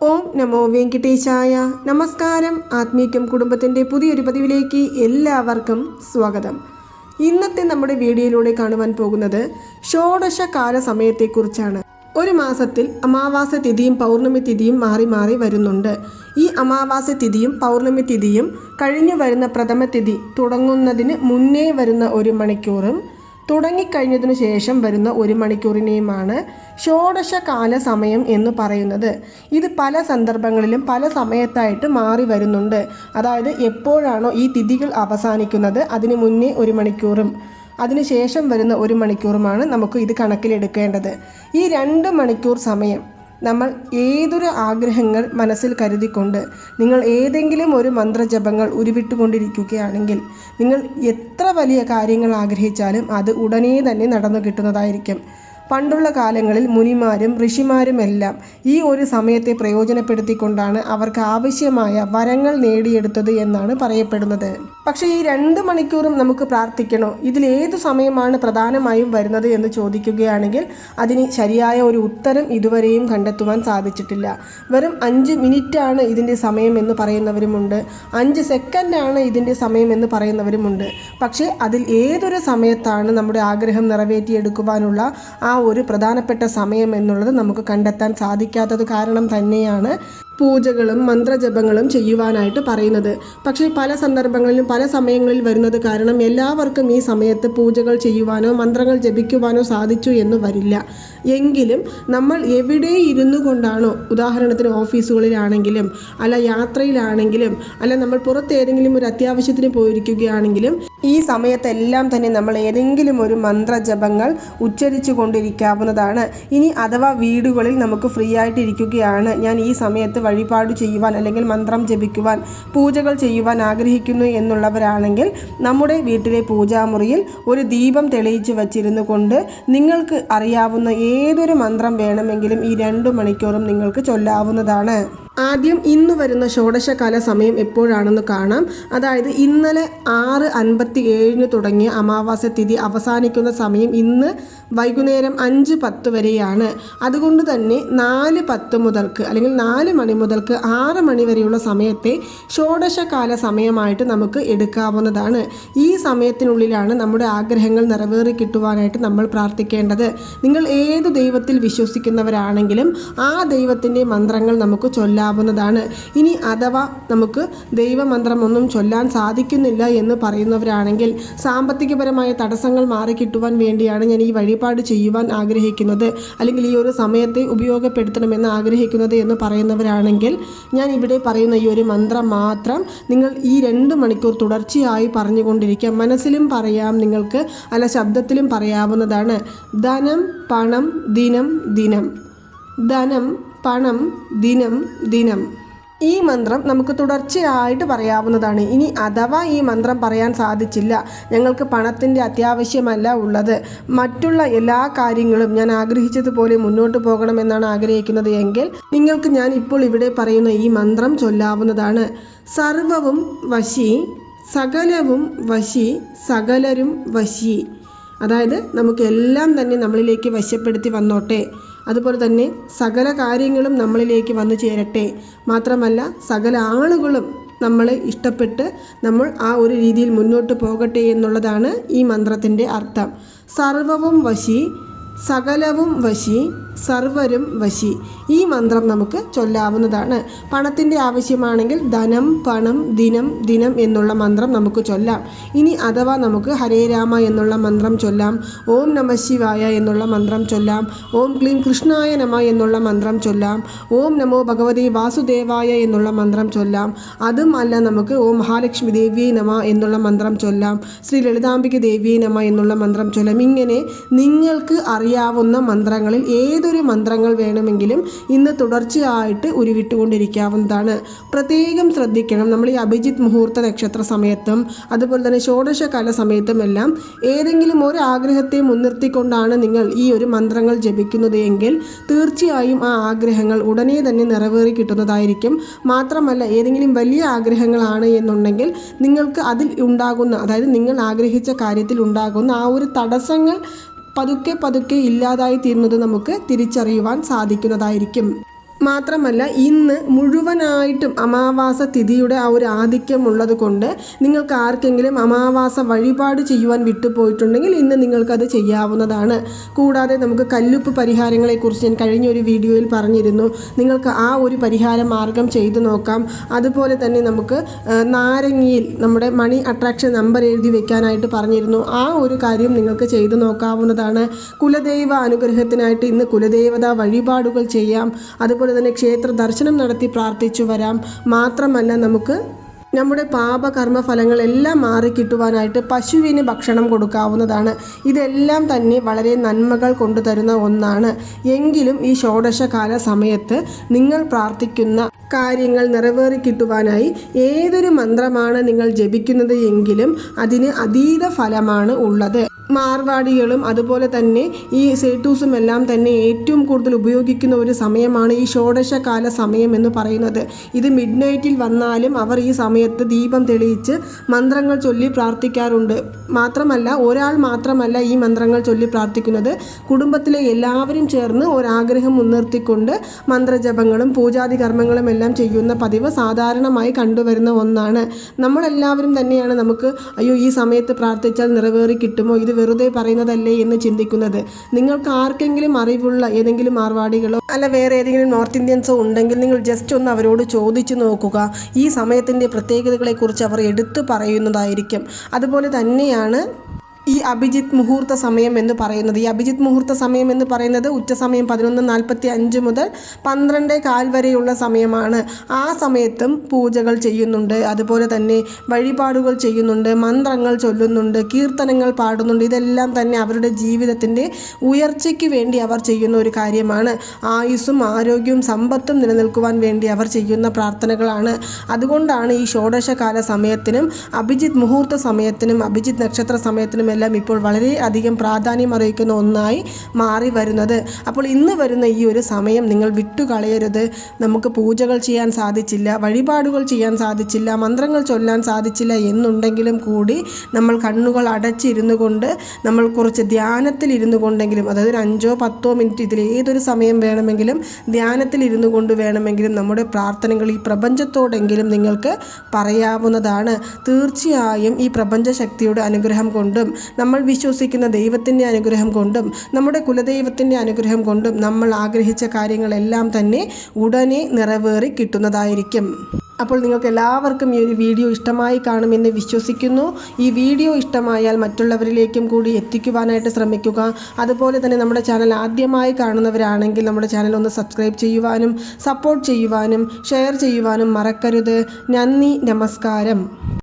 ഓം നമോ വെങ്കിട്ടേശായ. നമസ്കാരം. ആത്മീക്യം കുടുംബത്തിന്റെ പുതിയൊരു പതിവിലേക്ക് എല്ലാവർക്കും സ്വാഗതം. ഇന്നത്തെ നമ്മുടെ വീഡിയോയിലൂടെ കാണുവാൻ പോകുന്നത് ഷോഡശ കാല സമയത്തെക്കുറിച്ചാണ്. ഒരു മാസത്തിൽ അമാവാസ തിഥിയും പൗർണമി തിഥിയും മാറി മാറി വരുന്നുണ്ട്. ഈ അമാവാസ തിഥിയും പൗർണമി തിഥിയും കഴിഞ്ഞു വരുന്ന പ്രഥമ തിഥി തുടങ്ങുന്നതിന് മുന്നേ വരുന്ന ഒരു മണിക്കൂറും തുടങ്ങിക്കഴിഞ്ഞതിനു ശേഷം വരുന്ന ഒരു മണിക്കൂറിനെയുമാണ് ഷോഡശകാല സമയം എന്ന് പറയുന്നത്. ഇത് പല സന്ദർഭങ്ങളിലും പല സമയത്തായിട്ട് മാറി വരുന്നുണ്ട്. അതായത് എപ്പോഴാണോ ഈ തിഥികൾ അവസാനിക്കുന്നത് അതിനു മുന്നേ ഒരു മണിക്കൂറും അതിനുശേഷം വരുന്ന ഒരു മണിക്കൂറുമാണ് നമുക്ക് ഇത് കണക്കിലെടുക്കേണ്ടത്. ഈ രണ്ട് മണിക്കൂർ സമയം നമ്മൾ ഏതൊരു ആഗ്രഹങ്ങൾ മനസ്സിൽ കരുതിക്കൊണ്ട് നിങ്ങൾ ഏതെങ്കിലും ഒരു മന്ത്രജപങ്ങൾ ഉരുവിട്ടുകൊണ്ടിരിക്കുകയാണെങ്കിൽ നിങ്ങൾ എത്ര വലിയ കാര്യങ്ങൾ ആഗ്രഹിച്ചാലും അത് ഉടനെ തന്നെ നടന്നു കിട്ടുന്നതായിരിക്കും. പണ്ടുള്ള കാലങ്ങളിൽ മുനിമാരും ഋഷിമാരുമെല്ലാം ഈ ഒരു സമയത്തെ പ്രയോജനപ്പെടുത്തിക്കൊണ്ടാണ് അവർക്ക് ആവശ്യമായ വരങ്ങൾ നേടിയെടുത്തത് എന്നാണ് പറയപ്പെടുന്നത്. പക്ഷേ ഈ രണ്ട് മണിക്കൂറും നമുക്ക് പ്രാർത്ഥിക്കണോ? ഇതിൽ ഏതു സമയമാണ് പ്രധാനമായും വരുന്നത് എന്ന് ചോദിക്കുകയാണെങ്കിൽ അതിന് ശരിയായ ഒരു ഉത്തരം ഇതുവരെയും കണ്ടെത്തുവാൻ സാധിച്ചിട്ടില്ല. വെറും അഞ്ച് മിനിറ്റാണ് ഇതിന്റെ സമയം എന്ന് പറയുന്നവരുമുണ്ട്. അഞ്ച് സെക്കൻഡാണ് ഇതിന്റെ സമയം എന്ന് പറയുന്നവരുമുണ്ട്. പക്ഷേ അതിൽ ഏതൊരു സമയത്താണ് നമ്മുടെ ആഗ്രഹം നിറവേറ്റിയെടുക്കുവാനുള്ള ആ ഒരു പ്രധാനപ്പെട്ട സമയം എന്നുള്ളത് നമുക്ക് കണ്ടെത്താൻ സാധിക്കാത്തത് കാരണം തന്നെയാണ്. പൂജകളും മന്ത്രജപങ്ങളും ചെയ്യുവാനായിട്ട് പറയുന്നത്. പക്ഷേ പല സന്ദർഭങ്ങളിലും പല സമയങ്ങളിൽ വരുന്നത് കാരണം എല്ലാവർക്കും ഈ സമയത്ത് പൂജകൾ ചെയ്യുവാനോ മന്ത്രങ്ങൾ ജപിക്കുവാനോ സാധിച്ചു എന്ന് വരില്ല. എങ്കിലും നമ്മൾ എവിടെ ഇരുന്നു കൊണ്ടാണോ ഉദാഹരണത്തിന് ഓഫീസുകളിലാണെങ്കിലും അല്ല യാത്രയിലാണെങ്കിലും അല്ല നമ്മൾ പുറത്ത് ഏതെങ്കിലും ഒരു അത്യാവശ്യത്തിന് പോയിരിക്കുകയാണെങ്കിലും ഈ സമയത്തെല്ലാം തന്നെ നമ്മൾ ഏതെങ്കിലും ഒരു മന്ത്രജപങ്ങൾ ഉച്ചരിച്ചു കൊണ്ടിരിക്കാവുന്നതാണ്. ഇനി അഥവാ വീടുകളിൽ നമുക്ക് ഫ്രീ ആയിട്ടിരിക്കുകയാണ്. ഞാൻ ഈ സമയത്ത് വഴിപാട് ചെയ്യുവാൻ അല്ലെങ്കിൽ മന്ത്രം ജപിക്കുവാൻ പൂജകൾ ചെയ്യുവാൻ ആഗ്രഹിക്കുന്നു എന്നുള്ളവരാണെങ്കിൽ നമ്മുടെ വീട്ടിലെ പൂജാമുറിയിൽ ഒരു ദീപം തെളിയിച്ചു വച്ചിരുന്നു കൊണ്ട് നിങ്ങൾക്ക് അറിയാവുന്ന ഏതൊരു മന്ത്രം വേണമെങ്കിലും ഈ രണ്ടു മണിക്കൂറും നിങ്ങൾക്ക് ചൊല്ലാവുന്നതാണ്. ആദ്യം ഇന്ന് വരുന്ന ഷോഡശകാല സമയം എപ്പോഴാണെന്ന് കാണാം. അതായത് ഇന്നലെ ആറ് അൻപത്തി ഏഴിന് തുടങ്ങിയ അമാവാസ തിഥി അവസാനിക്കുന്ന സമയം ഇന്ന് വൈകുന്നേരം അഞ്ച് പത്ത് വരെയാണ്. അതുകൊണ്ട് തന്നെ നാല് പത്ത് മുതൽക്ക് അല്ലെങ്കിൽ നാല് മണി മുതൽക്ക് ആറ് മണി വരെയുള്ള സമയത്തെ ഷോഡശകാല സമയമായിട്ട് നമുക്ക് എടുക്കാവുന്നതാണ്. ഈ സമയത്തിനുള്ളിലാണ് നമ്മുടെ ആഗ്രഹങ്ങൾ നിറവേറി കിട്ടുവാനായിട്ട് നമ്മൾ പ്രാർത്ഥിക്കേണ്ടത്. നിങ്ങൾ ഏത് ദൈവത്തിൽ വിശ്വസിക്കുന്നവരാണെങ്കിലും ആ ദൈവത്തിന്റെ മന്ത്രങ്ങൾ നമുക്ക് ചൊല്ലാവുന്നതാണ് ഇനി അഥവാ നമുക്ക് ദൈവമന്ത്രമൊന്നും ചൊല്ലാൻ സാധിക്കുന്നില്ല എന്ന് പറയുന്നവരാണെങ്കിൽ സാമ്പത്തികപരമായ തടസ്സങ്ങൾ മാറിക്കിട്ടുവാൻ വേണ്ടിയാണ് ഞാൻ ഈ വഴിപാട് ചെയ്യുവാൻ ആഗ്രഹിക്കുന്നത്. അല്ലെങ്കിൽ ഈ ഒരു സമയത്തെ ഉപയോഗപ്പെടുത്തണമെന്ന് ആഗ്രഹിക്കുന്നത് എന്ന് പറയുന്നവരാണെങ്കിൽ ഞാൻ ഇവിടെ പറയുന്ന ഈ ഒരു മന്ത്രം മാത്രം നിങ്ങൾ ഈ രണ്ട് മണിക്കൂർ തുടർച്ചയായി പറഞ്ഞുകൊണ്ടിരിക്കുക. മനസ്സിലും പറയാം നിങ്ങൾക്ക് അല്ല ശബ്ദത്തിലും പറയാവുന്നതാണ്. ധനം പണം ദിനം ദിനം. ധനം പണം ദിനം ദിനം. ഈ മന്ത്രം നമുക്ക് തുടർച്ചയായിട്ട് പറയാവുന്നതാണ്. ഇനി അഥവാ ഈ മന്ത്രം പറയാൻ സാധിച്ചില്ല ഞങ്ങൾക്ക് പണത്തിന്റെ അത്യാവശ്യമല്ല ഉള്ളത്. മറ്റുള്ള എല്ലാ കാര്യങ്ങളും ഞാൻ ആഗ്രഹിച്ചതുപോലെ മുന്നോട്ട് പോകണമെന്നാണ് ആഗ്രഹിക്കുന്നത് എങ്കിൽ നിങ്ങൾക്ക് ഞാൻ ഇപ്പോൾ ഇവിടെ പറയുന്ന ഈ മന്ത്രം ചൊല്ലാവുന്നതാണ്. സർവവും വശി സകലവും വശി സകലരും വശി. അതായത് നമുക്ക് എല്ലാം തന്നെ നമ്മളിലേക്ക് വശപ്പെടുത്തി വന്നോട്ടെ. അതുപോലെ തന്നെ സകല കാര്യങ്ങളും നമ്മളിലേക്ക് വന്നു ചേരട്ടെ. മാത്രമല്ല സകല ആളുകളും നമ്മളെ ഇഷ്ടപ്പെട്ട് നമ്മൾ ആ ഒരു രീതിയിൽ മുന്നോട്ട് പോകട്ടെ എന്നുള്ളതാണ് ഈ മന്ത്രത്തിന്റെ അർത്ഥം. സർവവും വശി സകലവും വശി സർവരും വശി. ഈ മന്ത്രം നമുക്ക് ചൊല്ലാവുന്നതാണ്. പണത്തിന്റെ ആവശ്യമാണെങ്കിൽ ധനം പണം ദിനം ദിനം എന്നുള്ള മന്ത്രം നമുക്ക് ചൊല്ലാം. ഇനി അഥവാ നമുക്ക് ഹരേ രാമ എന്നുള്ള മന്ത്രം ചൊല്ലാം. ഓം നമ ശിവായ എന്നുള്ള മന്ത്രം ചൊല്ലാം. ഓം ക്ലീം കൃഷ്ണായ നമ എന്നുള്ള മന്ത്രം ചൊല്ലാം. ഓം നമോ ഭഗവതി വാസുദേവായ എന്നുള്ള മന്ത്രം ചൊല്ലാം. അതും അല്ല നമുക്ക് ഓം മഹാലക്ഷ്മി ദേവിയെ നമ എന്നുള്ള മന്ത്രം ചൊല്ലാം. ശ്രീ ലളിതാംബിക ദേവിയെ നമ എന്നുള്ള മന്ത്രം ചൊല്ലാം. ഇങ്ങനെ നിങ്ങൾക്ക് അറിയാവുന്ന മന്ത്രങ്ങളിൽ ഏതൊരു മന്ത്രങ്ങൾ വേണമെങ്കിലും ഇന്ന് തുടർച്ചയായിട്ട് ഉരുവിട്ടുകൊണ്ടിരിക്കാവുന്നതാണ്. പ്രത്യേകം ശ്രദ്ധിക്കണം. നമ്മൾ ഈ അഭിജിത്ത് മുഹൂർത്ത നക്ഷത്ര സമയത്തും അതുപോലെ തന്നെ ഷോഡശകാല സമയത്തും എല്ലാം ഏതെങ്കിലും ഒരു ആഗ്രഹത്തെ മുൻനിർത്തിക്കൊണ്ടാണ് നിങ്ങൾ ഈ ഒരു മന്ത്രങ്ങൾ ജപിക്കുന്നത് എങ്കിൽ തീർച്ചയായും ആ ആഗ്രഹങ്ങൾ ഉടനെ തന്നെ നിറവേറി കിട്ടുന്നതായിരിക്കും. മാത്രമല്ല ഏതെങ്കിലും വലിയ ആഗ്രഹങ്ങളാണ് എന്നുണ്ടെങ്കിൽ നിങ്ങൾക്ക് അതിൽ ഉണ്ടാകുന്ന അതായത് നിങ്ങൾ ആഗ്രഹിച്ച കാര്യത്തിൽ ഉണ്ടാകുന്ന ആ ഒരു തടസ്സങ്ങൾ പതുക്കെ പതുക്കെ ഇല്ലാതായി തീരുന്നത് നമുക്ക് തിരിച്ചറിയുവാൻ സാധിക്കുന്നതായിരിക്കും. മാത്രമല്ല ഇന്ന് മുഴുവനായിട്ടും അമാവാസ തിഥിയുടെ ആ ഒരു ആധിക്യം ഉള്ളത് കൊണ്ട് നിങ്ങൾക്ക് ആർക്കെങ്കിലും അമാവാസ വഴിപാട് ചെയ്യുവാൻ വിട്ടുപോയിട്ടുണ്ടെങ്കിൽ ഇന്ന് നിങ്ങൾക്കത് ചെയ്യാവുന്നതാണ്. കൂടാതെ നമുക്ക് കല്ലുപ്പ് പരിഹാരങ്ങളെക്കുറിച്ച് ഞാൻ കഴിഞ്ഞ ഒരു വീഡിയോയിൽ പറഞ്ഞിരുന്നു. നിങ്ങൾക്ക് ആ ഒരു പരിഹാര മാർഗം ചെയ്തു നോക്കാം. അതുപോലെ തന്നെ നമുക്ക് നാരങ്ങയിൽ നമ്മുടെ മണി അട്രാക്ഷൻ നമ്പർ എഴുതി വെക്കാനായിട്ട് പറഞ്ഞിരുന്നു. ആ ഒരു കാര്യം നിങ്ങൾക്ക് ചെയ്തു നോക്കാവുന്നതാണ്. കുലദൈവ അനുഗ്രഹത്തിനായിട്ട് ഇന്ന് കുലദേവത വഴിപാടുകൾ ചെയ്യാം. അതുപോലെ തന്നെ ക്ഷേത്ര ദർശനം നടത്തി പ്രാർത്ഥിച്ചു വരാം. മാത്രമല്ല നമുക്ക് നമ്മുടെ പാപകർമ്മ ഫലങ്ങളെല്ലാം മാറിക്കിട്ടുവാനായിട്ട് പശുവിന് ഭക്ഷണം കൊടുക്കാവുന്നതാണ്. ഇതെല്ലാം തന്നെ വളരെ നന്മകൾ കൊണ്ടുതരുന്ന ഒന്നാണ്. എങ്കിലും ഈ ഷോഡശകാല സമയത്ത് നിങ്ങൾ പ്രാർത്ഥിക്കുന്ന കാര്യങ്ങൾ നിറവേറി കിട്ടുവാനായി ഏതൊരു മന്ത്രമാണ് നിങ്ങൾ ജപിക്കുന്നത് എങ്കിലും അതിന് അതീത ഫലമാണ് ഉള്ളത്. മാർവാടികളും അതുപോലെ തന്നെ ഈ സേട്ടൂസും എല്ലാം തന്നെ ഏറ്റവും കൂടുതൽ ഉപയോഗിക്കുന്ന ഒരു സമയമാണ് ഈ ഷോഡശകാല സമയം എന്ന് പറയുന്നത്. ഇത് മിഡ് നൈറ്റിൽ വന്നാലും അവർ ഈ സമയത്ത് ദീപം തെളിയിച്ച് മന്ത്രങ്ങൾ ചൊല്ലി പ്രാർത്ഥിക്കാറുണ്ട്. മാത്രമല്ല ഒരാൾ മാത്രമല്ല ഈ മന്ത്രങ്ങൾ ചൊല്ലി പ്രാർത്ഥിക്കുന്നത്. കുടുംബത്തിലെ എല്ലാവരും ചേർന്ന് ഒരാഗ്രഹം മുൻനിർത്തിക്കൊണ്ട് മന്ത്രജപങ്ങളും പൂജാതി കർമ്മങ്ങളും എല്ലാം ചെയ്യുന്ന പതിവ് സാധാരണമായി കണ്ടുവരുന്ന ഒന്നാണ്. നമ്മളെല്ലാവരും തന്നെയാണ് നമുക്ക് അയ്യോ ഈ സമയത്ത് പ്രാർത്ഥിച്ചാൽ നിറവേറി കിട്ടുമോ? ഇത് വെറുതെ പറയുന്നതല്ലേ എന്ന് ചിന്തിക്കുന്നത്. നിങ്ങൾക്ക് ആർക്കെങ്കിലും അറിവുള്ള ഏതെങ്കിലും മാർവാടികളോ അല്ല വേറെ ഏതെങ്കിലും നോർത്ത് ഇന്ത്യൻസോ ഉണ്ടെങ്കിൽ നിങ്ങൾ ജസ്റ്റ് ഒന്ന് അവരോട് ചോദിച്ചു നോക്കുക. ഈ സമയത്തിന്റെ പ്രത്യേകതകളെക്കുറിച്ച് അവർ എടുത്തു പറയുന്നതായിരിക്കും. അതുപോലെ തന്നെയാണ് ഈ അഭിജിത്ത് മുഹൂർത്ത സമയം എന്ന് പറയുന്നത്. ഈ അഭിജിത്ത് മുഹൂർത്ത സമയം എന്ന് പറയുന്നത് ഉച്ചസമയം പതിനൊന്ന് നാൽപ്പത്തി അഞ്ച് മുതൽ പന്ത്രണ്ട് കാൽ വരെയുള്ള സമയമാണ്. ആ സമയത്തും പൂജകൾ ചെയ്യുന്നുണ്ട്. അതുപോലെ തന്നെ വഴിപാടുകൾ ചെയ്യുന്നുണ്ട്. മന്ത്രങ്ങൾ ചൊല്ലുന്നുണ്ട്. കീർത്തനങ്ങൾ പാടുന്നുണ്ട്. ഇതെല്ലാം തന്നെ അവരുടെ ജീവിതത്തിന്റെ ഉയർച്ചയ്ക്ക് വേണ്ടി അവർ ചെയ്യുന്ന ഒരു കാര്യമാണ്. ആയുസ്സും ആരോഗ്യവും സമ്പത്തും നിലനിൽക്കുവാൻ വേണ്ടി അവർ ചെയ്യുന്ന പ്രാർത്ഥനകളാണ്. അതുകൊണ്ടാണ് ഈ ഷോഡശകാല സമയത്തിനും അഭിജിത്ത് മുഹൂർത്ത സമയത്തിനും അഭിജിത്ത് നക്ഷത്ര സമയത്തിനും എല്ലാം ഇപ്പോൾ വളരെ അധികം പ്രാധാന്യം അറിയിക്കുന്ന ഒന്നായി മാറി വരുന്നത്. അപ്പോൾ ഇന്ന് വരുന്ന ഈ ഒരു സമയം നിങ്ങൾ വിട്ടുകളയരുത്. നമുക്ക് പൂജകൾ ചെയ്യാൻ സാധിച്ചില്ല വഴിപാടുകൾ ചെയ്യാൻ സാധിച്ചില്ല മന്ത്രങ്ങൾ ചൊല്ലാൻ സാധിച്ചില്ല എന്നുണ്ടെങ്കിലും കൂടി നമ്മൾ കണ്ണുകൾ അടച്ചിരുന്നു കൊണ്ട് നമ്മൾ കുറച്ച് ധ്യാനത്തിൽ ഇരുന്നു കൊണ്ടെങ്കിലും അതായത് ഒരു അഞ്ചോ പത്തോ മിനിറ്റ് ഇതിൽ ഏതൊരു സമയം വേണമെങ്കിലും ധ്യാനത്തിൽ ഇരുന്നു കൊണ്ട് വേണമെങ്കിലും നമ്മുടെ പ്രാർത്ഥനകൾ ഈ പ്രപഞ്ചത്തോടെങ്കിലും നിങ്ങൾക്ക് പറയാവുന്നതാണ്. തീർച്ചയായും ഈ പ്രപഞ്ച ശക്തിയുടെ അനുഗ്രഹം കൊണ്ടും നമ്മൾ വിശ്വസിക്കുന്ന ദൈവത്തിന്റെ അനുഗ്രഹം കൊണ്ടും നമ്മുടെ കുലദൈവത്തിന്റെ അനുഗ്രഹം കൊണ്ടും നമ്മൾ ആഗ്രഹിച്ച കാര്യങ്ങളെല്ലാം തന്നെ ഉടനെ നിറവേറി കിട്ടുന്നതായിരിക്കും. അപ്പോൾ നിങ്ങൾക്ക് എല്ലാവർക്കും ഈ ഒരു വീഡിയോ ഇഷ്ടമായി കാണുമെന്ന് വിശ്വസിക്കുന്നു. ഈ വീഡിയോ ഇഷ്ടമായാൽ മറ്റുള്ളവരിലേക്കും കൂടി എത്തിക്കുവാനായിട്ട് ശ്രമിക്കുക. അതുപോലെ തന്നെ നമ്മുടെ ചാനൽ ആദ്യമായി കാണുന്നവരാണെങ്കിൽ നമ്മുടെ ചാനൽ ഒന്ന് സബ്സ്ക്രൈബ് ചെയ്യുവാനും സപ്പോർട്ട് ചെയ്യുവാനും ഷെയർ ചെയ്യുവാനും മറക്കരുത്. നന്ദി നമസ്കാരം.